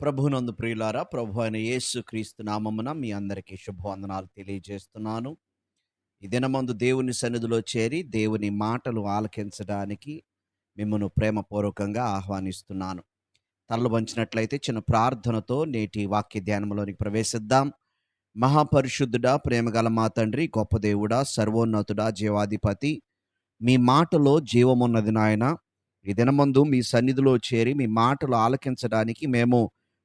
ప్రభునందు ప్రియులారా ప్రభు అయిన యేసు క్రీస్తు నామమున మీ అందరికీ శుభవందనాలు తెలియజేస్తున్నాను. ఈ దినమందు దేవుని సన్నిధిలో చేరి దేవుని మాటలు ఆలకించడానికి మిమ్మను ప్రేమపూర్వకంగా ఆహ్వానిస్తున్నాను. తలలు వంచినట్లయితే చిన్న ప్రార్థనతో నేటి వాక్య ధ్యానంలోనికి ప్రవేశిద్దాం. మహాపరిశుద్ధుడా ప్రేమగల మా తండ్రి గొప్ప దేవుడా సర్వోన్నతుడా జీవాధిపతి మీ మాటలో జీవమున్నది నాయన. ఈ దినమందు మీ సన్నిధిలో చేరి మీ మాటలు ఆలకించడానికి మేము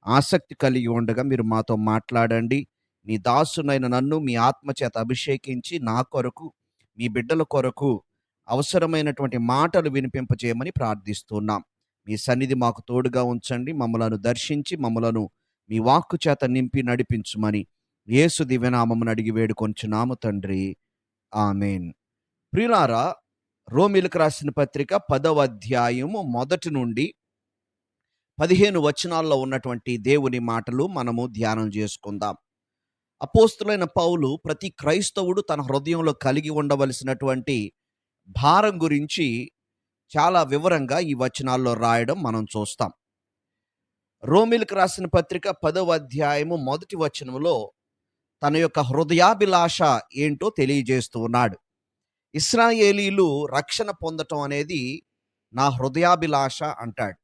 ఆసక్తి కలిగి ఉండగా మీరు మాతో మాట్లాడండి. నీ దాసునైన నన్ను మీ ఆత్మచేత అభిషేకించి నా కొరకు మీ బిడ్డల కొరకు అవసరమైనటువంటి మాటలు వినిపింపజేయమని ప్రార్థిస్తున్నాం. మీ సన్నిధి మాకు తోడుగా ఉంచండి. మమ్మలను దర్శించి మమ్మలను మీ వాక్కు చేత నింపి నడిపించుమని యేసు దివ్యనామమును అడిగి వేడుకొంచున్నాము తండ్రి. ఆమెన్. ప్రియులారా రోమిలకు రాసిన పత్రిక పదవ అధ్యాయము మొదటి నుండి పదిహేను వచనాల్లో ఉన్నటువంటి దేవుని మాటలు మనము ధ్యానం చేసుకుందాం. అపోస్తులైన పౌలు ప్రతి క్రైస్తవుడు తన హృదయంలో కలిగి ఉండవలసినటువంటి భారం గురించి చాలా వివరంగా ఈ వచనాల్లో రాయడం మనం చూస్తాం. రోమిల్కి రాసిన పత్రిక పదవ అధ్యాయము మొదటి వచనంలో తన యొక్క హృదయాభిలాష ఏంటో తెలియజేస్తూ ఉన్నాడు. ఇస్రాయేలీలు రక్షణ పొందటం అనేది నా హృదయాభిలాష అంటాడు.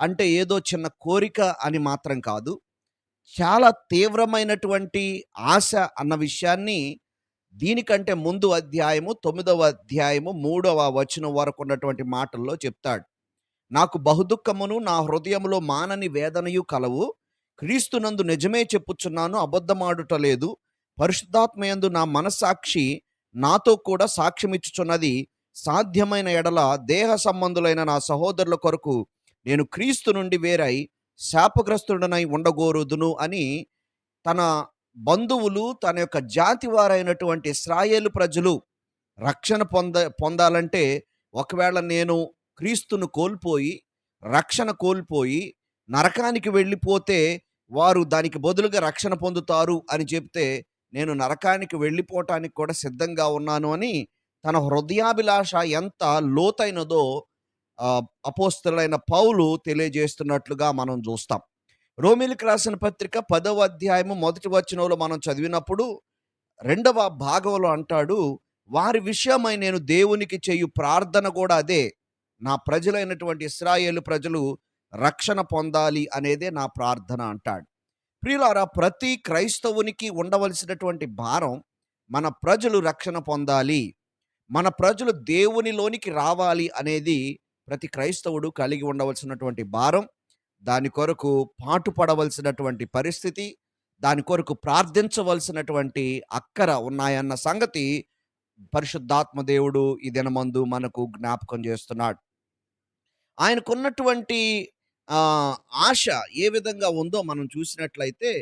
అంటే ఏదో చిన్న కోరిక అని మాత్రం కాదు. చాలా తీవ్రమైనటువంటి ఆశ అన్న విషయాన్ని దీనికంటే ముందు అధ్యాయము తొమ్మిదవ అధ్యాయము మూడవ వచనం వరకు ఉన్నటువంటి మాటల్లో చెప్తాడు. నాకు బహుదుఖమును నా హృదయంలో మానని వేదనయు కలవు. క్రీస్తునందు నిజమే చెప్పుచున్నాను అబద్ధమాడుట లేదు. పరిశుద్ధాత్మయందు నా మనస్సాక్షి నాతో కూడా సాక్ష్యమిచ్చుచున్నది. సాధ్యమైన ఎడల దేహ సంబంధులైన నా సహోదరుల కొరకు నేను క్రీస్తు నుండి వేరై శాపగ్రస్తుడనై ఉండగోరుదును అని తన బంధువులు తన యొక్క జాతి వారైనటువంటి ఇస్రాయేలు ప్రజలు రక్షణ పొంద పొందాలంటే ఒకవేళ నేను క్రీస్తును కోల్పోయి రక్షణ కోల్పోయి నరకానికి వెళ్ళిపోతే వారు దానికి బదులుగా రక్షణ పొందుతారు అని చెప్తే నేను నరకానికి వెళ్ళిపోవటానికి కూడా సిద్ధంగా ఉన్నాను అని తన హృదయాభిలాష ఎంత లోతైనదో ఆ, అపోస్తలైన పౌలు తెలియజేస్తున్నట్లుగా మనం చూస్తాం. రోమిలికి రాసిన పత్రిక పదవ అధ్యాయము మొదటి వచనంలో మనం చదివినప్పుడు రెండవ భాగంలో అంటాడు వారి విషయమై నేను దేవునికి చేయు ప్రార్థన కూడా అదే. నా ప్రజలైనటువంటి ఇస్రాయేలు ప్రజలు రక్షణ పొందాలి అనేదే నా ప్రార్థన అంటాడు. ప్రియులారా ప్రతి క్రైస్తవునికి ఉండవలసినటువంటి భారం మన ప్రజలు రక్షణ పొందాలి. మన ప్రజలు దేవునిలోనికి రావాలి అనేది ప్రతి క్రైస్తవుడు కలిగి ఉండవలసినటువంటి భారం దాని కొరకు పాటుపడవలసినటువంటి పరిస్థితి దాని కొరకు ప్రార్థించవలసినటువంటి అక్కర ఉన్నాయన్న సంగతి పరిశుద్ధాత్మ దేవుడు ఈ దినమందు మనకు జ్ఞాపకం చేస్తున్నాడు. ఆయనకున్నటువంటి ఆశ ఏ విధంగా ఉందో మనం చూసినట్లయితే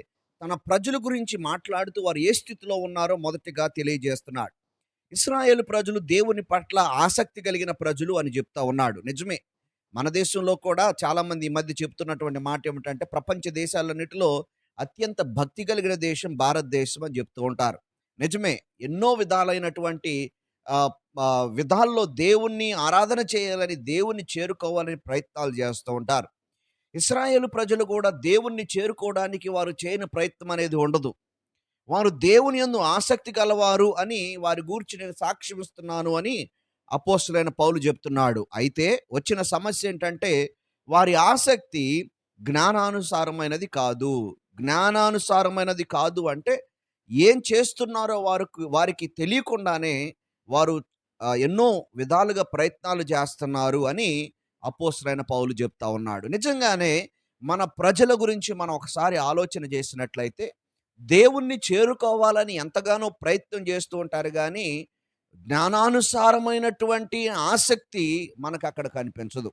తన ప్రజల గురించి మాట్లాడుతూ వారు ఏ స్థితిలో ఉన్నారో మొదటిగా తెలియజేస్తున్నాడు. ఇస్రాయేల్ ప్రజలు దేవుని పట్ల ఆసక్తి కలిగిన ప్రజలు అని చెప్తా ఉన్నాడు. నిజమే. మన దేశంలో కూడా చాలామంది ఈ మధ్య చెప్తున్నటువంటి మాట ఏమిటంటే ప్రపంచ దేశాలన్నిటిలో అత్యంత భక్తి కలిగిన దేశం భారతదేశం అని చెప్తూ ఉంటారు. నిజమే. ఎన్నో విధాలైనటువంటి విధాల్లో దేవుణ్ణి ఆరాధన చేయాలని దేవుణ్ణి చేరుకోవాలని ప్రయత్నాలు చేస్తూ ఉంటారు. ఇస్రాయేల్ ప్రజలు కూడా దేవుణ్ణి చేరుకోవడానికి వారు చేయని ప్రయత్నం అనేది ఉండదు. వారు దేవుని యందు ఆసక్తి గలవారు అని వారి గూర్చి నేను సాక్ష్యమిస్తున్నాను అని అపోస్తులైన పౌలు చెప్తున్నాడు. అయితే వచ్చిన సమస్య ఏంటంటే వారి ఆసక్తి జ్ఞానానుసారమైనది కాదు. జ్ఞానానుసారమైనది కాదు అంటే ఏం చేస్తున్నారో వారికి వారికి తెలియకుండానే వారు ఎన్నో విధాలుగా ప్రయత్నాలు చేస్తున్నారు అని అపోస్తులైన పౌలు చెప్తా ఉన్నాడు. నిజంగానే మన ప్రజల గురించి మనం ఒకసారి ఆలోచన చేసినట్లయితే దేవుణ్ణి చేరుకోవాలని ఎంతగానో ప్రయత్నం చేస్తూ ఉంటారు కానీ జ్ఞానానుసారమైనటువంటి ఆసక్తి మనకు అక్కడ కనిపించదు.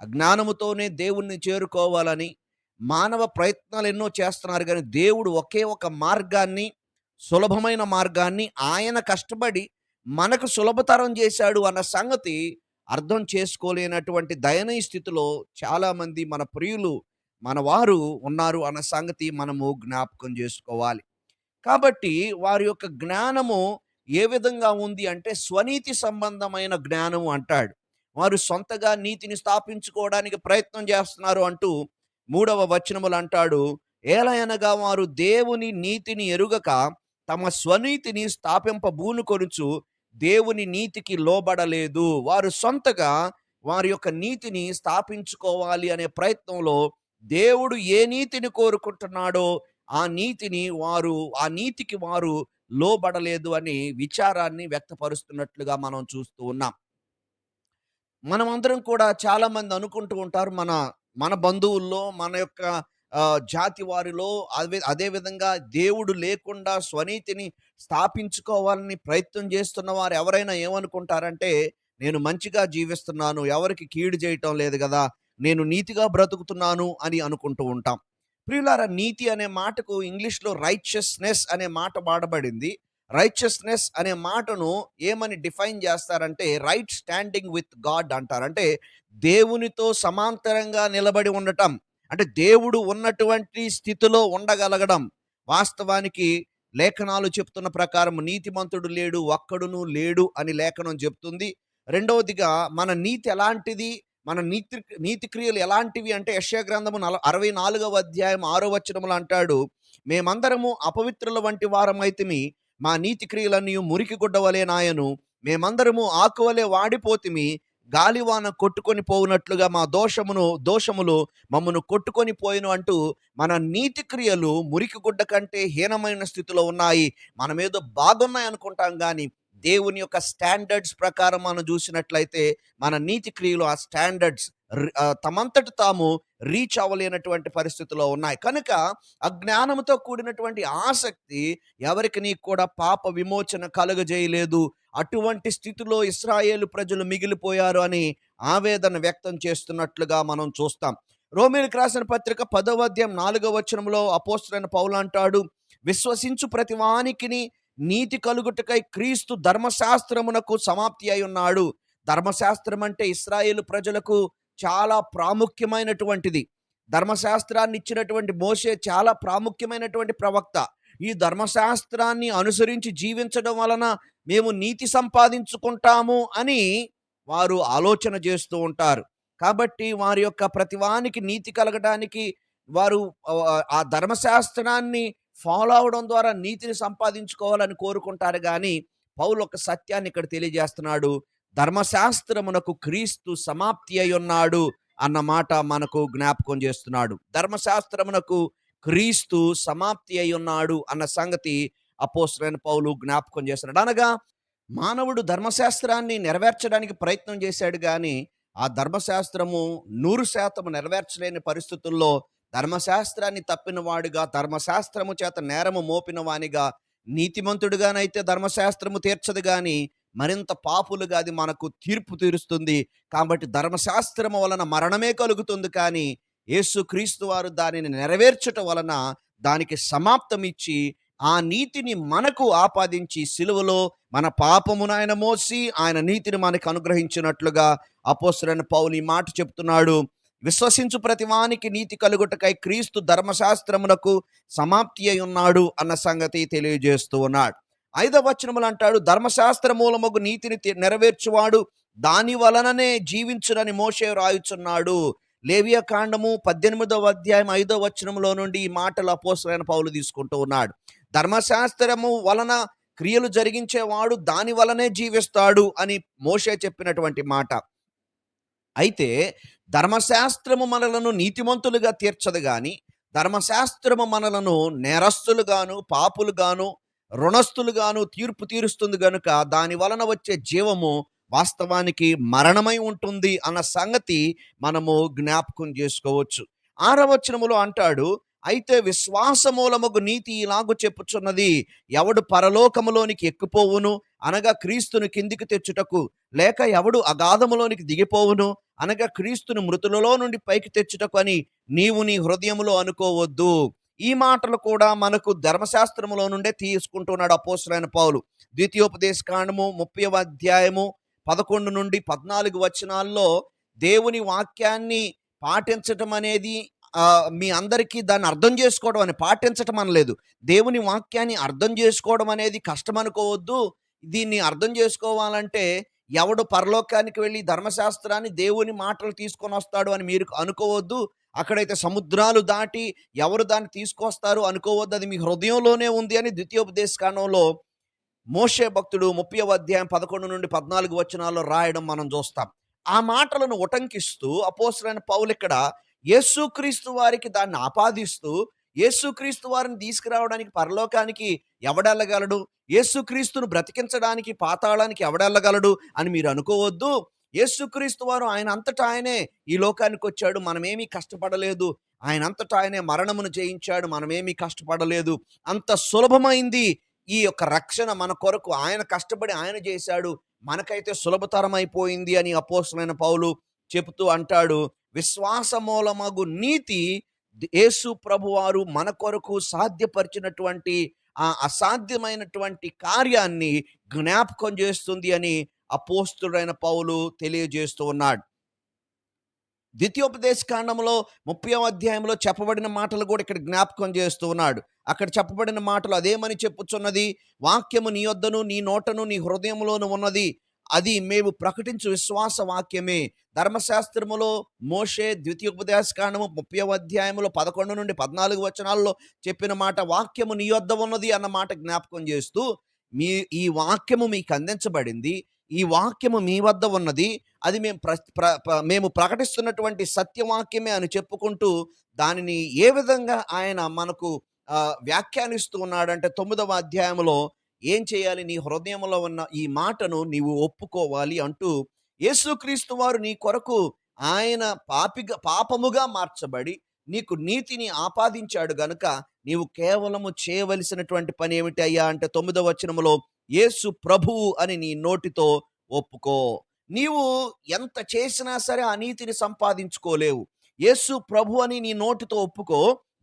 అజ్ఞానముతోనే దేవుణ్ణి చేరుకోవాలని మానవ ప్రయత్నాలు ఎన్నో చేస్తున్నారు కానీ దేవుడు ఒకే ఒక మార్గాన్ని సులభమైన మార్గాన్ని ఆయన కష్టపడి మనకు సులభతరం చేశాడు అన్న సంగతి అర్థం చేసుకోలేనటువంటి దయనీయ స్థితిలో చాలామంది మన ప్రియులు మన వారు ఉన్నారు అన్న సంగతి మనము జ్ఞాపకం చేసుకోవాలి. కాబట్టి వారి యొక్క జ్ఞానము ఏ విధంగా ఉంది అంటే స్వనీతి సంబంధమైన జ్ఞానము అంటాడు. వారు సొంతగా నీతిని స్థాపించుకోవడానికి ప్రయత్నం చేస్తున్నారు అంటూ మూడవ వచనములు అంటాడు. ఏలయనగా వారు దేవుని నీతిని ఎరుగక తమ స్వనీతిని స్థాపింపబూను కొనుచు దేవుని నీతికి లోబడలేదు. వారు సొంతగా వారి యొక్క నీతిని స్థాపించుకోవాలి అనే ప్రయత్నంలో దేవుడు ఏ నీతిని కోరుకుంటున్నాడో ఆ నీతిని వారు ఆ నీతికి వారు లోబడలేదు అని విచారాన్ని వ్యక్తపరుస్తున్నట్లుగా మనం చూస్తూ ఉన్నాం. మనమందరం కూడా చాలామంది అనుకుంటూ ఉంటారు మన మన బంధువుల్లో మన యొక్క జాతి వారిలో అదే అదే విధంగా దేవుడు లేకుండా స్వనీతిని స్థాపించుకోవాలని ప్రయత్నం చేస్తున్న వారు ఎవరైనా ఏమనుకుంటారంటే నేను మంచిగా జీవిస్తున్నాను ఎవరికి కీడు చేయటం లేదు కదా నేను నీతిగా బ్రతుకుతున్నాను అని అనుకుంటూ ఉంటాం. ప్రియులార నీతి అనే మాటకు ఇంగ్లీష్లో రైచియస్నెస్ అనే మాట వాడబడింది. రైచియస్నెస్ అనే మాటను ఏమని డిఫైన్ చేస్తారంటే రైట్ స్టాండింగ్ విత్ గాడ్ అంటారంటే దేవునితో సమాంతరంగా నిలబడి ఉండటం. అంటే దేవుడు ఉన్నటువంటి స్థితిలో ఉండగలగడం. వాస్తవానికి లేఖనాలు చెప్తున్న ప్రకారం నీతిమంతుడు లేడు ఒక్కడును లేడు అని లేఖనం చెప్తుంది. రెండవదిగా మన నీతి ఎలాంటిది? మన నీతి నీతి క్రియలు ఎలాంటివి అంటే యశ్యా గ్రంథము నల అరవై నాలుగవ అధ్యాయం ఆరో వచనములు అంటాడు మేమందరము అపవిత్రుల వంటి వారమైతిమి మా నీతి క్రియలన్నీ మురికి గుడ్డ వలె నాయను. మేమందరము ఆకువలే వాడిపోతిమి గాలివాన కొట్టుకొని పోవునట్లుగా మా దోషమును దోషములు మమ్మను కొట్టుకొని పోయిను అంటూ మన నీతి క్రియలు మురికి గుడ్డ కంటే హీనమైన స్థితిలో ఉన్నాయి. మనమేదో బాగున్నాయి అనుకుంటాం కానీ దేవుని యొక్క స్టాండర్డ్స్ ప్రకారం మనం చూసినట్లయితే మన నీతి క్రియలు ఆ స్టాండర్డ్స్ తమంతట తాము రీచ్ అవ్వలేనటువంటి పరిస్థితిలో ఉన్నాయి. కనుక అజ్ఞానంతో కూడినటువంటి ఆసక్తి ఎవరికి నీకు కూడా పాప విమోచన కలుగజేయలేదు. అటువంటి స్థితిలో ఇస్రాయేలు ప్రజలు మిగిలిపోయారు అని ఆవేదన వ్యక్తం చేస్తున్నట్లుగా మనం చూస్తాం. రోమిలకు రాసిన పత్రిక పదవ అధ్యాయం నాలుగవ వచనంలో అపోస్తులైన పౌలు అంటాడు విశ్వసించు ప్రతివానికిని నీతి కలుగుటకై క్రీస్తు ధర్మశాస్త్రమునకు సమాప్తి అయి ఉన్నాడు. ధర్మశాస్త్రం అంటే ఇస్రాయేల్ ప్రజలకు చాలా ప్రాముఖ్యమైనటువంటిది. ధర్మశాస్త్రాన్ని ఇచ్చినటువంటి మోసే చాలా ప్రాముఖ్యమైనటువంటి ప్రవక్త. ఈ ధర్మశాస్త్రాన్ని అనుసరించి జీవించడం వలన మేము నీతి సంపాదించుకుంటాము అని వారు ఆలోచన చేస్తూ ఉంటారు. కాబట్టి వారి యొక్క ప్రతివానికి నీతి కలగడానికి వారు ఆ, ఆ ధర్మశాస్త్రాన్ని ఫాలో అవడం ద్వారా నీతిని సంపాదించుకోవాలని కోరుకుంటారు కానీ పౌలు ఒక సత్యాన్ని ఇక్కడ తెలియజేస్తున్నాడు. ధర్మశాస్త్రమునకు క్రీస్తు సమాప్తి అయి ఉన్నాడు అన్న మాట మనకు జ్ఞాపకం చేస్తున్నాడు. ధర్మశాస్త్రమునకు క్రీస్తు సమాప్తి అయి ఉన్నాడు అన్న సంగతి అపోసరైన పౌలు జ్ఞాపకం చేస్తున్నాడు. అనగా మానవుడు ధర్మశాస్త్రాన్ని నెరవేర్చడానికి ప్రయత్నం చేశాడు కానీ ఆ ధర్మశాస్త్రము నూరు శాతం నెరవేర్చలేని పరిస్థితుల్లో ధర్మశాస్త్రాన్ని తప్పినవాడుగా ధర్మశాస్త్రము చేత నేరము మోపిన వానిగా నీతిమంతుడుగానైతే ధర్మశాస్త్రము తీర్చదు కానీ మరింత పాపులుగా అది మనకు తీర్పు తీరుస్తుంది. కాబట్టి ధర్మశాస్త్రము వలన మరణమే కలుగుతుంది కానీ యేసు క్రీస్తు వారు దానిని నెరవేర్చటం వలన దానికి సమాప్తం ఇచ్చి ఆ నీతిని మనకు ఆపాదించి సిలువలో మన పాపమును ఆయన మోసి ఆయన నీతిని మనకు అనుగ్రహించినట్లుగా అపోసరైన పౌలు ఈ మాట చెప్తున్నాడు. విశ్వసించు ప్రతివానికి నీతి కలుగుటకై క్రీస్తు ధర్మశాస్త్రమునకు సమాప్తి అయి ఉన్నాడు అన్న సంగతి తెలియజేస్తూ ఉన్నాడు. ఐదవ వచనములు అంటాడు ధర్మశాస్త్ర మూలముగు నీతిని నెరవేర్చువాడు దాని వలననే జీవించునని మోషే రాయుచున్నాడు లేవియ కాండము పద్దెనిమిదవ అధ్యాయం ఐదవ వచనములో నుండి ఈ మాటలు అపోసలైన పౌలు తీసుకుంటూ ఉన్నాడు. ధర్మశాస్త్రము వలన క్రియలు జరిగించేవాడు దాని వలనే జీవిస్తాడు అని మోషే చెప్పినటువంటి మాట. అయితే ధర్మశాస్త్రము మనలను నీతిమంతులుగా తీర్చదు కానీ ధర్మశాస్త్రము మనలను నేరస్తులుగాను పాపులుగాను రుణస్థులుగాను తీర్పు తీరుస్తుంది గనుక దాని వలన వచ్చే జీవము వాస్తవానికి మరణమై ఉంటుంది అన్న సంగతి మనము జ్ఞాపకం చేసుకోవచ్చు. ఆరవచనములో అంటాడు అయితే విశ్వాసమూలముగు నీతి ఇలాగు చెప్పుచున్నది ఎవడు పరలోకములోనికి ఎక్కిపోవును అనగా క్రీస్తును కిందికి తెచ్చుటకు లేక ఎవడు అగాధములోనికి దిగిపోవును అనగా క్రీస్తును మృతులలో నుండి పైకి తెచ్చుటకు అని నీవు నీ హృదయములో అనుకోవద్దు. ఈ మాటలు కూడా మనకు ధర్మశాస్త్రములో నుండే తీసుకుంటున్నాడు అపోసులైన పౌలు. ద్వితీయోపదేశ కాండము ముప్పై అధ్యాయము పదకొండు నుండి పద్నాలుగు వచనాల్లో దేవుని వాక్యాన్ని పాటించటం అనేది మీ అందరికీ దాన్ని అర్థం చేసుకోవడం అని పాటించటం అనలేదు దేవుని వాక్యాన్ని అర్థం చేసుకోవడం అనేది కష్టం అనుకోవద్దు దీన్ని అర్థం చేసుకోవాలంటే ఎవడు పరలోకానికి వెళ్ళి ధర్మశాస్త్రాన్ని దేవుని మాటలు తీసుకొని వస్తాడు అని మీరు అనుకోవద్దు. అక్కడైతే సముద్రాలు దాటి ఎవరు దాన్ని తీసుకొస్తారు అనుకోవద్దు. అది మీ హృదయంలోనే ఉంది అని ద్వితీయోపదేశకాండంలో మోషే భక్తుడు ముప్పై అధ్యాయం పదకొండు నుండి పద్నాలుగు వచనాల్లో రాయడం మనం చూస్తాం. ఆ మాటలను ఉటంకిస్తూ అపోసరైన పౌలు ఇక్కడ యేసుక్రీస్తు వారికి దాన్ని ఆపాదిస్తూ యేసుక్రీస్తు వారిని తీసుకురావడానికి పరలోకానికి ఎవడెళ్ళగలడు? యేసుక్రీస్తును బ్రతికించడానికి పాతాళానికి ఎవడెళ్ళగలడు అని మీరు అనుకోవద్దు. యేసుక్రీస్తు వారు ఆయన అంతటా ఆయనే ఈ లోకానికి వచ్చాడు. మనమేమీ కష్టపడలేదు. ఆయన అంతటా ఆయనే మరణమును జయించాడు. మనమేమీ కష్టపడలేదు. అంత సులభమైంది ఈ యొక్క రక్షణ మన కొరకు. ఆయన కష్టపడి ఆయన చేశాడు. మనకైతే సులభతరం అయిపోయింది అని అపోసలైన పౌలు చెబుతూ అంటాడు. విశ్వాస మూలమగు నీతి యేసు ప్రభువారు మన కొరకు సాధ్యపరిచినటువంటి ఆ అసాధ్యమైనటువంటి కార్యాన్ని జ్ఞాపకం చేస్తుంది అని అపోస్తుడైన పౌలు తెలియజేస్తూ ఉన్నాడు. ద్వితీయోపదేశ కాండంలో ముప్పై అధ్యాయంలో చెప్పబడిన మాటలు కూడా ఇక్కడ జ్ఞాపకం చేస్తూ ఉన్నాడు. అక్కడ చెప్పబడిన మాటలు అదేమని చెప్పుచున్నది? వాక్యము నీ యొద్దను నీ నోటను నీ హృదయంలోను ఉన్నది. అది మేము ప్రకటించు విశ్వాస వాక్యమే ధర్మశాస్త్రములో మోషే ద్వితీయోపదేశకాండము ముప్పై అధ్యాయములో పదకొండు నుండి పద్నాలుగు వచనాల్లో చెప్పిన మాట వాక్యము నీ వద్ద ఉన్నది అన్న మాట జ్ఞాపకం చేస్తూ మీ ఈ వాక్యము మీకు అందించబడింది ఈ వాక్యము మీ వద్ద ఉన్నది అది మేము ప్ర ప్ర- మేము ప్రకటిస్తున్నటువంటి సత్యవాక్యమే అని చెప్పుకుంటూ దానిని ఏ విధంగా ఆయన మనకు వ్యాఖ్యానిస్తూ ఉన్నాడంటే తొమ్మిదవ అధ్యాయంలో ఏం చేయాలి? నీ హృదయంలో ఉన్న ఈ మాటను నీవు ఒప్పుకోవాలి అంటూ యేసుక్రీస్తు వారు నీ కొరకు ఆయన పాపిగా పాపముగా మార్చబడి నీకు నీతిని ఆపాదించాడు గనుక నీవు కేవలము చేయవలసినటువంటి పని ఏమిటి అయ్యా అంటే తొమ్మిదవ వచనములో యేసు ప్రభువు అని నీ నోటితో ఒప్పుకో. నీవు ఎంత చేసినా సరే ఆ నీతిని సంపాదించుకోలేవు. యేసు ప్రభు అని నీ నోటితో ఒప్పుకో.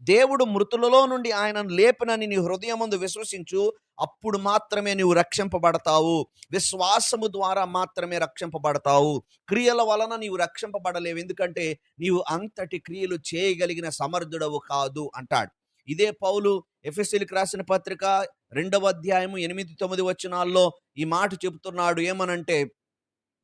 దేవుడు మృతులలో నుండి ఆయనను లేపనని నీ హృదయమందు విశ్వసించు. అప్పుడు మాత్రమే నీవు రక్షింపబడతావు. విశ్వాసము ద్వారా మాత్రమే రక్షింపబడతావు. క్రియల వలన నీవు రక్షింపబడలేవు. ఎందుకంటే నీవు అంతటి క్రియలు చేయగలిగిన సమర్థుడవు కాదు అంటాడు. ఇదే పౌలు ఎఫ్ఎస్సీలకు రాసిన పత్రిక రెండవ అధ్యాయము ఎనిమిది తొమ్మిది వచనాల్లో ఈ మాట చెబుతున్నాడు. ఏమనంటే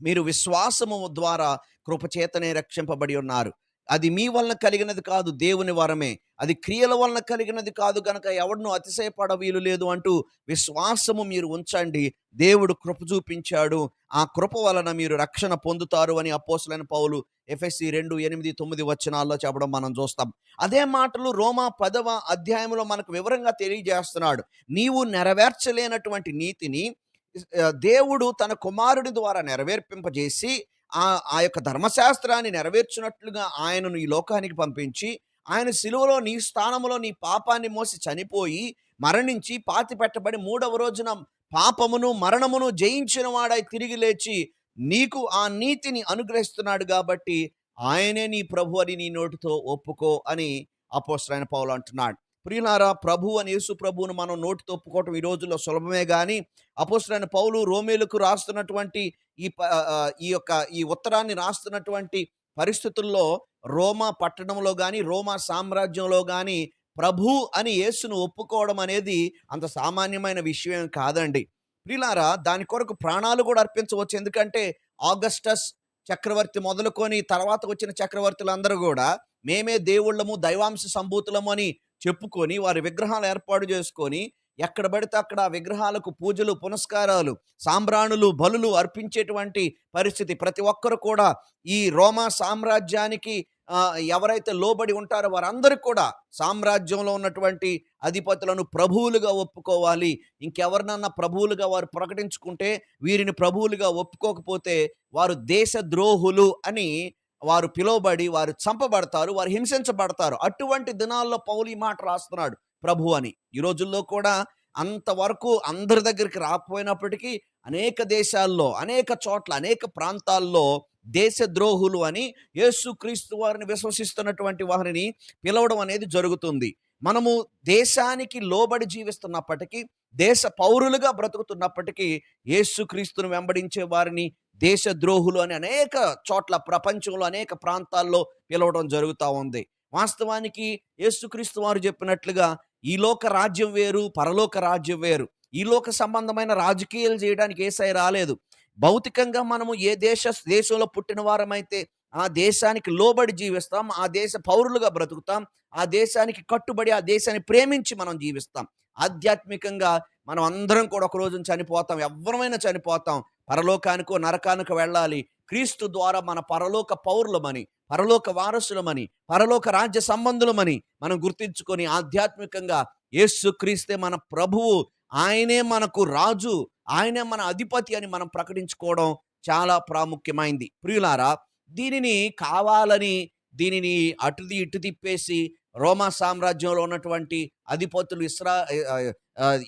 మీరు విశ్వాసము ద్వారా కృపచేతనే రక్షింపబడి ఉన్నారు. అది మీ వలన కలిగినది కాదు దేవుని వరమే. అది క్రియల వలన కలిగినది కాదు గనక ఎవడను అతిశయపడ వీలు లేదు అంటూ విశ్వాసము మీరు ఉంచండి. దేవుడు కృప చూపించాడు. ఆ కృప వలన మీరు రక్షణ పొందుతారు అని అపోసలైన పౌలు ఎఫ్ఎస్సి రెండు ఎనిమిది తొమ్మిది వచనాల్లో చెప్పడం మనం చూస్తాం. అదే మాటలు రోమా పదవ అధ్యాయంలో మనకు వివరంగా తెలియజేస్తున్నాడు. నీవు నెరవేర్చలేనటువంటి నీతిని దేవుడు తన కుమారుడి ద్వారా నెరవేర్పింపజేసి ఆ ఆ యొక్క ధర్మశాస్త్రాన్ని నెరవేర్చినట్లుగా ఆయనను ఈ లోకానికి పంపించి ఆయన సిలువలో నీ స్థానంలో నీ పాపాన్ని మోసి చనిపోయి మరణించి పాతి పెట్టబడి మూడవ రోజున పాపమును మరణమును జయించిన వాడై తిరిగి లేచి నీకు ఆ నీతిని అనుగ్రహిస్తున్నాడు కాబట్టి ఆయనే నీ ప్రభు అని నీ నోటితో ఒప్పుకో అని అపోసరైన పౌలు అంటున్నాడు. ప్రియులారా ప్రభు అని యేసు ప్రభువును మనం నోటి తొప్పుకోవటం ఈ రోజుల్లో సులభమే కానీ అపోసరైన పౌలు రోమేలకు రాస్తున్నటువంటి ఈ ప- ఈ యొక్క ఈ ఉత్తరాన్ని రాస్తున్నటువంటి పరిస్థితుల్లో రోమా పట్టణంలో కానీ రోమా సామ్రాజ్యంలో కానీ ప్రభు అని యేసును ఒప్పుకోవడం అనేది అంత సామాన్యమైన విషయం కాదండి. ప్రిలారా దాని కొరకు ప్రాణాలు కూడా అర్పించవచ్చు. ఎందుకంటే ఆగస్టస్ చక్రవర్తి మొదలుకొని తర్వాత వచ్చిన చక్రవర్తులందరూ కూడా మేమే దేవుళ్ళము దైవాంశ సంభూతులము అని చెప్పుకొని వారి విగ్రహాలు ఏర్పాటు చేసుకొని ఎక్కడ పడితే అక్కడ ఆ విగ్రహాలకు పూజలు పునస్కారాలు సాంబ్రాణులు బలులు అర్పించేటువంటి పరిస్థితి. ప్రతి ఒక్కరు కూడా ఈ రోమా సామ్రాజ్యానికి ఎవరైతే లోబడి ఉంటారో వారందరూ కూడా సామ్రాజ్యంలో ఉన్నటువంటి అధిపతులను ప్రభువులుగా ఒప్పుకోవాలి. ఇంకెవరినన్నా ప్రభువులుగా వారు ప్రకటించుకుంటే వీరిని ప్రభువులుగా ఒప్పుకోకపోతే వారు దేశద్రోహులు అని వారు పిలువబడి వారు చంపబడతారు వారు హింసించబడతారు. అటువంటి దినాల్లో పౌలు ఈ మాట రాస్తున్నాడు ప్రభు అని. ఈ రోజుల్లో కూడా అంతవరకు అందరి దగ్గరికి రాకపోయినప్పటికీ అనేక దేశాల్లో అనేక చోట్ల అనేక ప్రాంతాల్లో దేశద్రోహులు అని యేసుక్రీస్తు వారిని విశ్వసిస్తున్నటువంటి వారిని పిలవడం అనేది జరుగుతుంది. మనము దేశానికి లోబడి జీవిస్తున్నప్పటికీ దేశ పౌరులుగా బ్రతుకుతున్నప్పటికీ యేసుక్రీస్తును వెంబడించే వారిని దేశద్రోహులు అని అనేక చోట్ల ప్రపంచంలో అనేక ప్రాంతాల్లో పిలవడం జరుగుతూ ఉంది. వాస్తవానికి యేసుక్రీస్తు వారు చెప్పినట్లుగా ఈ లోక రాజ్యం వేరు పరలోక రాజ్యం వేరు. ఈ లోక సంబంధమైన రాజకీయాలు చేయడానికి ఏసై రాలేదు. భౌతికంగా మనము ఏ దేశ దేశంలో పుట్టిన వారమైతే ఆ దేశానికి లోబడి జీవిస్తాం ఆ దేశ పౌరులుగా బ్రతుకుతాం ఆ దేశానికి కట్టుబడి ఆ దేశాన్ని ప్రేమించి మనం జీవిస్తాం. ఆధ్యాత్మికంగా మనం అందరం కూడా ఒక రోజున చనిపోతాం. ఎవరమైనా చనిపోతాం. పరలోకానికో నరకానికో వెళ్ళాలి. క్రీస్తు ద్వారా మన పరలోక పౌరులమని పరలోక వారసులమని పరలోక రాజ్య సంబంధులమని మనం గుర్తించుకొని ఆధ్యాత్మికంగా యేసు క్రీస్తే మన ప్రభువు ఆయనే మనకు రాజు ఆయనే మన అధిపతి అని మనం ప్రకటించుకోవడం చాలా ప్రాముఖ్యమైంది. ప్రియులారా దీనిని కావాలని దీనిని అటుది ఇటు తిప్పేసి రోమా సామ్రాజ్యంలో ఉన్నటువంటి అధిపతులు ఇస్రా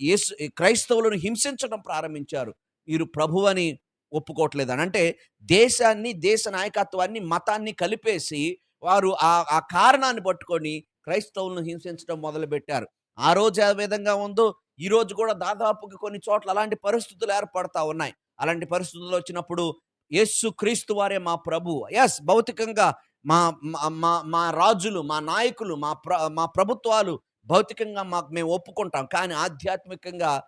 యేసు క్రైస్తవులను హింసించడం ప్రారంభించారు. వీరు ప్రభువని ఒప్పుకోవట్లేదని అంటే దేశాన్ని దేశ నాయకత్వాన్ని మతాన్ని కలిపేసి వారు ఆ ఆ కారణాన్ని పట్టుకొని క్రైస్తవులను హింసించడం మొదలుపెట్టారు. ఆ రోజు ఏ విధంగా ఉందో ఈ రోజు కూడా దాదాపుగా కొన్ని చోట్ల అలాంటి పరిస్థితులు ఏర్పడతా ఉన్నాయి. అలాంటి పరిస్థితులు వచ్చినప్పుడు యేసు క్రీస్తు వారే మా ప్రభు. ఎస్ భౌతికంగా మా మా- మా రాజులు మా నాయకులు మా ప్ర మా ప్రభుత్వాలు భౌతికంగా మాకు మేము ఒప్పుకుంటాం. కానీ ఆధ్యాత్మికంగా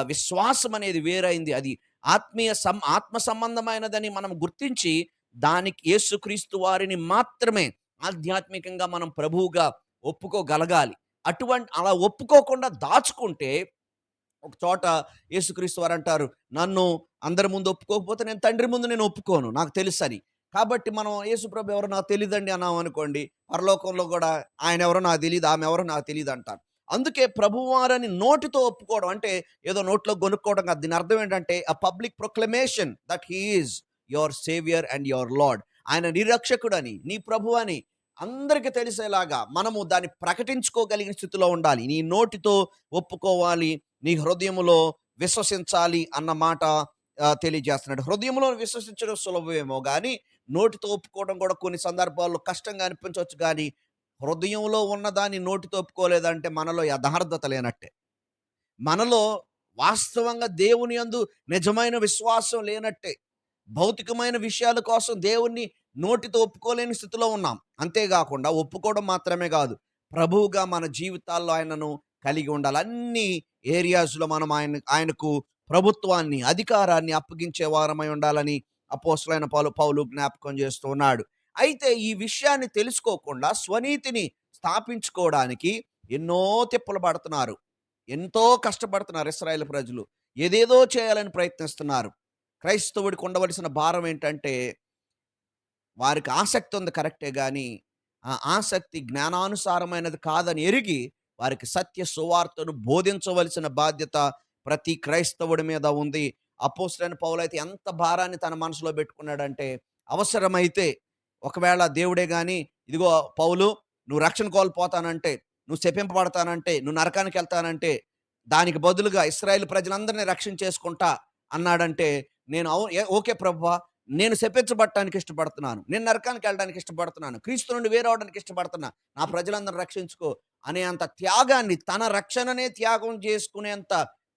విశ్వాసం అనేది వేరైంది. అది ఆత్మీయ సం ఆత్మ సంబంధమైనదని మనం గుర్తించి దానికి యేసుక్రీస్తు వారిని మాత్రమే ఆధ్యాత్మికంగా మనం ప్రభువుగా ఒప్పుకోగలగాలి. అటువంటి అలా ఒప్పుకోకుండా దాచుకుంటే ఒక చోట యేసుక్రీస్తు వారు అంటారు నన్ను అందరి ముందు ఒప్పుకోకపోతే నేను తండ్రి ముందు నేను ఒప్పుకోను. నాకు తెలుసని. కాబట్టి మనం యేసుప్రభు ఎవరో నాకు తెలియదండి అన్నాం అనుకోండి పరలోకంలో కూడా ఆయన ఎవరో నాకు తెలియదు ఆమె ఎవరో నాకు తెలియదు అంటారు. అందుకే ప్రభువారని నోటితో ఒప్పుకోవడం అంటే ఏదో నోట్లో కొనుక్కోవడం కాదు. దీని అర్థం ఏంటంటే a public proclamation that he is your saviour and your lord ఆయన నిరక్షకుడని నీ ప్రభు అని అందరికీ తెలిసేలాగా మనము దాన్ని ప్రకటించుకోగలిగిన స్థితిలో ఉండాలి. నీ నోటితో ఒప్పుకోవాలి నీ హృదయములో విశ్వసించాలి అన్న మాట తెలియజేస్తున్నాడు. హృదయంలో విశ్వసించడం సులభమేమో కానీ నోటితో ఒప్పుకోవడం కూడా కొన్ని సందర్భాల్లో కష్టంగా అనిపించవచ్చు కానీ హృదయంలో ఉన్నదాన్ని నోటితో ఒప్పుకోలేదంటే మనలో యథార్థత లేనట్టే. మనలో వాస్తవంగా దేవుని యందు నిజమైన విశ్వాసం లేనట్టే. భౌతికమైన విషయాల కోసం దేవుణ్ణి నోటితో ఒప్పుకోలేని స్థితిలో ఉన్నాం. అంతేకాకుండా ఒప్పుకోవడం మాత్రమే కాదు ప్రభువుగా మన జీవితాల్లో ఆయనను కలిగి ఉండాలి. అన్ని ఏరియాస్లో మనం ఆయన ఆయనకు ప్రభుత్వాన్ని అధికారాన్ని అప్పగించే వారమై ఉండాలని అపోసలైన పౌలు పౌలు జ్ఞాపకం చేస్తూ ఉన్నాడు అయితే ఈ విషయాన్ని తెలుసుకోకుండా స్వనీతిని స్థాపించుకోవడానికి ఎన్నో తిప్పలు పడుతున్నారు. ఎంతో కష్టపడుతున్నారు ఇస్రాయేల్ ప్రజలు. ఏదేదో చేయాలని ప్రయత్నిస్తున్నారు. క్రైస్తవుడికి ఉండవలసిన భారం ఏంటంటే వారికి ఆసక్తి ఉంది కరెక్టే కానీ ఆ ఆసక్తి జ్ఞానానుసారమైనది కాదని ఎరిగి వారికి సత్య సువార్తను బోధించవలసిన బాధ్యత ప్రతి క్రైస్తవుడి మీద ఉంది. అపోసరైన పౌలైతే ఎంత భారాన్ని తన మనసులో పెట్టుకున్నాడంటే అవసరమైతే ఒకవేళ దేవుడే కానీ ఇదిగో పౌలు నువ్వు రక్షణ కోల్పోతానంటే నువ్వు శపింపబడతానంటే నువ్వు నరకానికి వెళ్తానంటే దానికి బదులుగా ఇస్రాయేల్ ప్రజలందరినీ రక్షణ చేసుకుంటా అన్నాడంటే నేను అవు ఓకే ప్రభా నేను శపించబడటానికి ఇష్టపడుతున్నాను నేను నరకానికి వెళ్ళడానికి ఇష్టపడుతున్నాను క్రీస్తు నుండి వేరవడానికి ఇష్టపడుతున్నా నా ప్రజలందరూ రక్షించుకో అనే అంత త్యాగాన్ని తన రక్షణనే త్యాగం చేసుకునేంత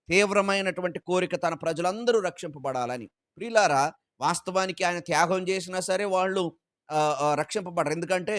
తీవ్రమైనటువంటి కోరిక తన ప్రజలందరూ రక్షింపబడాలని. ప్రియులారా వాస్తవానికి ఆయన త్యాగం చేసినా సరే వాళ్ళు రక్షింపబడరు. ఎందుకంటే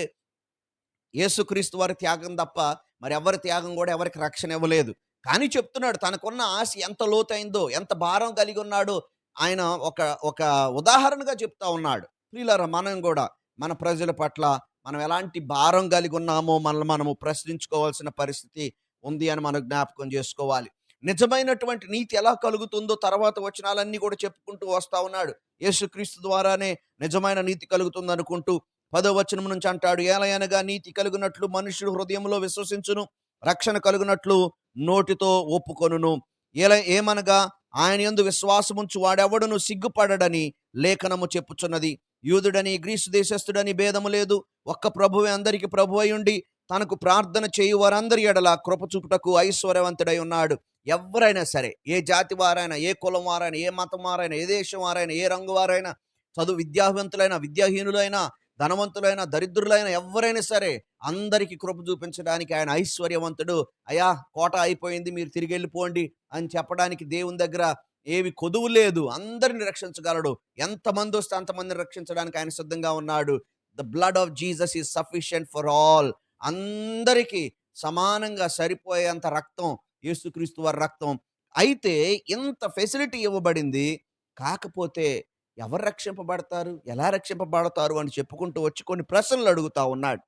యేసుక్రీస్తు వారి త్యాగం తప్ప మరి ఎవరి త్యాగం కూడా ఎవరికి రక్షణ ఇవ్వలేదు. కానీ చెప్తున్నాడు తనకున్న ఆశ ఎంత లోతైందో ఎంత భారం కలిగి ఉన్నాడో ఆయన ఒక ఒక ఉదాహరణగా చెప్తా ఉన్నాడు. ప్రియులారా మనం కూడా మన ప్రజల పట్ల మనం ఎలాంటి భారం కలిగి ఉన్నామో మనల్ని మనము ప్రశ్నించుకోవాల్సిన పరిస్థితి ఉంది అని మనం జ్ఞాపకం చేసుకోవాలి. నిజమైనటువంటి నీతి ఎలా కలుగుతుందో తర్వాత వచనాలన్నీ కూడా చెప్పుకుంటూ వస్తా ఉన్నాడు. యేసుక్రీస్తు ద్వారానే నిజమైన నీతి కలుగుతుంది అనుకుంటూ పదో వచనం నుంచి అంటాడు ఏలయనగా నీతి కలుగునట్లు మనుషుడు హృదయంలో విశ్వసించును రక్షణ కలుగునట్లు నోటితో ఒప్పుకొనును. ఎలా ఏమనగా ఆయన యందు విశ్వాసముంచు వాడెవడును సిగ్గుపడడని లేఖనము చెప్పుచున్నది. యూదుడని గ్రీసు దేశస్థుడని భేదము లేదు. ఒక్క ప్రభువే అందరికి ప్రభు ఉండి తనకు ప్రార్థన చేయు వారందరి ఎడల కృపచూపుటకు ఐశ్వర్యవంతుడై ఉన్నాడు. ఎవరైనా సరే ఏ జాతి వారైనా ఏ కులం వారైనా ఏ మతం వారైనా ఏ దేశం వారైనా ఏ రంగు వారైనా చదువు విద్యావంతులైన విద్యాహీనులైన ధనవంతులైన దరిద్రులైన ఎవరైనా సరే అందరికీ కృప చూపించడానికి ఆయన ఐశ్వర్యవంతుడు. అయా కోట అయిపోయింది మీరు తిరిగి వెళ్ళిపోండి అని చెప్పడానికి దేవుని దగ్గర ఏవి కొదువు లేదు. అందరిని రక్షించగలడు. ఎంతమంది వస్తే అంతమందిని రక్షించడానికి ఆయన సిద్ధంగా ఉన్నాడు. The blood of Jesus is sufficient for all అందరికీ సమానంగా సరిపోయేంత రక్తం యేసుక్రీస్తు వారి రక్తం. అయితే ఇంత ఫెసిలిటీ ఇవ్వబడింది. కాకపోతే ఎవరు రక్షింపబడతారు? ఎలా రక్షింపబడతారు? అని చెప్పుకుంటూ వచ్చి కొన్ని ప్రశ్నలు అడుగుతా ఉన్నాడు.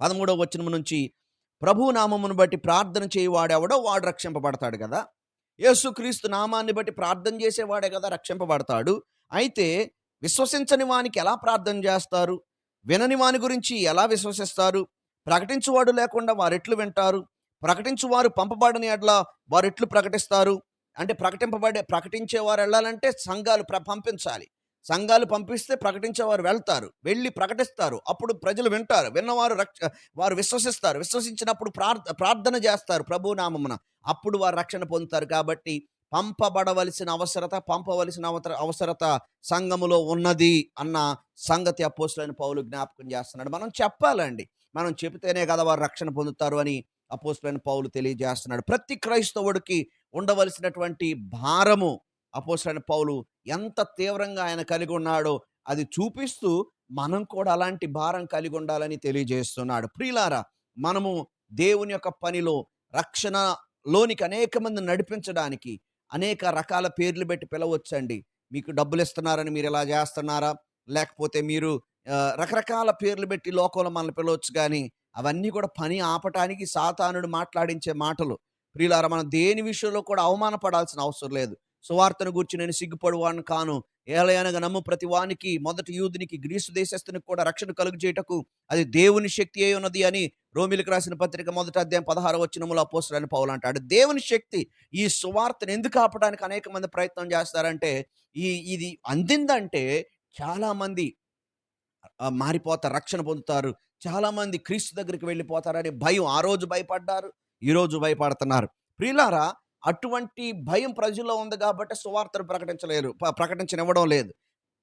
పదమూడవ వచనం నుంచి ప్రభు నామమును బట్టి ప్రార్థన చేయవాడెవడో వాడు రక్షింపబడతాడు కదా. యేసుక్రీస్తు నామాన్ని బట్టి ప్రార్థన చేసేవాడే కదా రక్షింపబడతాడు. అయితే విశ్వసించని వానికి ఎలా ప్రార్థన చేస్తారు? వినని వాని గురించి ఎలా విశ్వసిస్తారు? ప్రకటించువాడు లేకుండా వారెట్లు వింటారు? ప్రకటించువారు పంపబడని ఎడ్ల ఎట్లు ప్రకటిస్తారు? అంటే ప్రకటింపబడే ప్రకటించేవారు వెళ్ళాలంటే సంఘాలు ప్ర పంపించాలి. సంఘాలు పంపిస్తే ప్రకటించేవారు వెళ్తారు. వెళ్ళి ప్రకటిస్తారు. అప్పుడు ప్రజలు వింటారు. విన్నవారు రక్ష వారు విశ్వసిస్తారు. విశ్వసించినప్పుడు ప్రార్థ ప్రార్థన చేస్తారు ప్రభు నామమున అప్పుడు వారు రక్షణ పొందుతారు కాబట్టి పంపబడవలసిన అవసరత పంపవలసిన అవతర అవసరత సంఘములో ఉన్నది అన్న సంగతి అపోసులైన పౌలు జ్ఞాపకం చేస్తున్నాడు. మనం చెప్పాలండి. మనం చెబితేనే కదా వారు రక్షణ పొందుతారు అని అపోస్లైన పౌలు తెలియజేస్తున్నాడు. ప్రతి క్రైస్తవుడికి ఉండవలసినటువంటి భారము అపోస్లైన పౌలు ఎంత తీవ్రంగా ఆయన కలిగి ఉన్నాడో అది చూపిస్తూ మనం కూడా అలాంటి భారం కలిగి ఉండాలని తెలియజేస్తున్నాడు. ప్రియులారా మనము దేవుని యొక్క పనిలో రక్షణలోనికి అనేక మంది నడిపించడానికి అనేక రకాల పేర్లు పెట్టి పిలవచ్చండి. మీకు డబ్బులు ఇస్తున్నారని మీరు ఇలా చేస్తున్నారా? లేకపోతే మీరు రకరకాల పేర్లు పెట్టి లోకంలో మనల్ని పిలవచ్చు కానీ అవన్నీ కూడా పని ఆపటానికి సాతానుడు మాట్లాడించే మాటలు. ప్రియులారా మనం దేని విషయంలో కూడా అవమానపడాల్సిన అవసరం లేదు. సువార్తను గురించి నేను సిగ్గుపడువాను కాను. ఏలయనగా నమ్ము ప్రతి వానికి మొదటి యూదునికి గ్రీసు దేశస్తునికి కూడా రక్షణ కలుగు చేయటకు అది దేవుని శక్తి అయి ఉన్నది అని రోమిలకు రాసిన పత్రిక మొదటి అధ్యాయం పదహారు వచ్చినములో అపోస్తులని పౌలు అంటాడు దేవుని శక్తి ఈ సువార్తను ఎందుకు ఆపడానికి అనేక మంది ప్రయత్నం చేస్తారంటే ఈ ఇది అందిందంటే చాలామంది మారిపోతారు రక్షణ పొందుతారు. చాలామంది క్రీస్తు దగ్గరికి వెళ్ళిపోతారని భయం. ఆ రోజు భయపడ్డారు ఈరోజు భయపడుతున్నారు. ప్రియులారా అటువంటి భయం ప్రజల్లో ఉంది కాబట్టి సువార్తను ప్రకటించలేరు ప్రకటించనివ్వడం లేదు.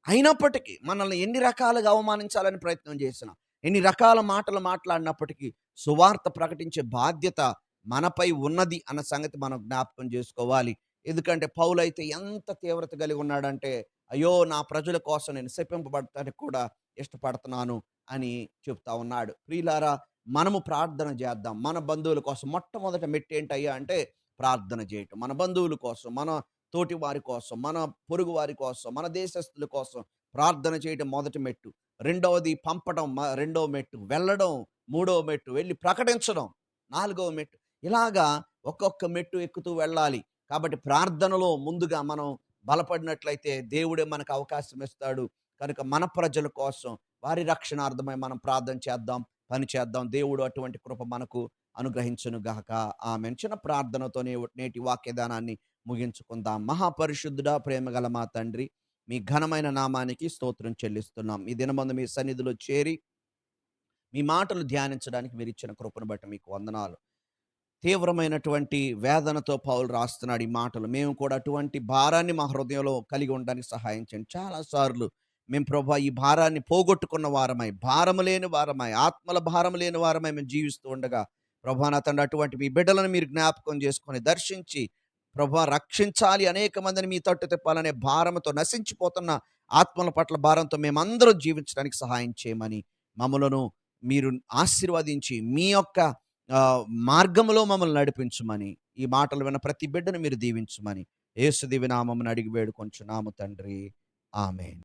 అయినప్పటికీ మనల్ని ఎన్ని రకాలుగా అవమానించాలని ప్రయత్నం చేసిన ఎన్ని రకాల మాటలు మాట్లాడినప్పటికీ సువార్త ప్రకటించే బాధ్యత మనపై ఉన్నది అన్న సంగతి మనం జ్ఞాపకం చేసుకోవాలి. ఎందుకంటే పౌలైతే ఎంత తీవ్రత కలిగి ఉన్నాడంటే అయ్యో నా ప్రజల కోసం నేను శపింపబడటానికి కూడా ఇష్టపడుతున్నాను అని చెప్తా ఉన్నాడు. ప్రియులారా మనము ప్రార్థన చేద్దాం. మన బంధువుల కోసం మొట్టమొదట మెట్టు ఏంటయ్యా అంటే ప్రార్థన చేయటం. మన బంధువుల కోసం మన తోటి వారి కోసం మన పొరుగు వారి కోసం మన దేశస్తుల కోసం ప్రార్థన చేయటం మొదటి మెట్టు. రెండవది పంపడం రెండవ మెట్టు. వెళ్ళడం మూడవ మెట్టు. వెళ్ళి ప్రకటించడం నాలుగవ మెట్టు. ఇలాగా ఒక్కొక్క మెట్టు ఎక్కుతూ వెళ్ళాలి. కాబట్టి ప్రార్థనలో ముందుగా మనం బలపడినట్లయితే దేవుడే మనకు అవకాశం ఇస్తాడు. కనుక మన ప్రజల కోసం వారి రక్షణార్థమై మనం ప్రార్థన చేద్దాం పని చేద్దాం. దేవుడు అటువంటి కృప మనకు అనుగ్రహించను గాక. ఆమె చిన్న ప్రార్థనతోనే నేటి వాక్యదానాన్ని ముగించుకుందాం. మహాపరిశుద్ధుడా ప్రేమగల మా తండ్రి మీ ఘనమైన నామానికి స్తోత్రం చెల్లిస్తున్నాం. ఈ దినమందు మీ సన్నిధిలో చేరి మీ మాటలు ధ్యానించడానికి మీరు ఇచ్చిన కృపను బట్టి మీకు వందనాలు. తీవ్రమైనటువంటి వేదనతో పౌలు రాస్తున్నాడు ఈ మాటలు. మేము కూడా అటువంటి భారాన్ని మా హృదయంలో కలిగి ఉండడానికి సహాయం చేయండి. చాలాసార్లు మేము ప్రభా ఈ భారాన్ని పోగొట్టుకున్న వారమై భారము లేని వారమై ఆత్మల భారం లేని వారమై మేము జీవిస్తూ ఉండగా ప్రభా నా తండ్రి అటువంటి మీ బిడ్డలను మీరు జ్ఞాపకం చేసుకొని దర్శించి ప్రభా రక్షించాలి. అనేక మందిని మీ తట్టు తిప్పాలనే భారంతో నశించిపోతున్న ఆత్మల పట్ల భారంతో మేమందరం జీవించడానికి సహాయం చేయమని మమ్మలను మీరు ఆశీర్వదించి మీ యొక్క మార్గంలో మార్గములో మమ్మల్ని నడిపించమని ఈ మాటలు విన్న ప్రతి బిడ్డను మీరు దీవించమని యేసు నామమ్మని నామమును అడిగి వేడుకొంచున్నాము తండ్రి. ఆమె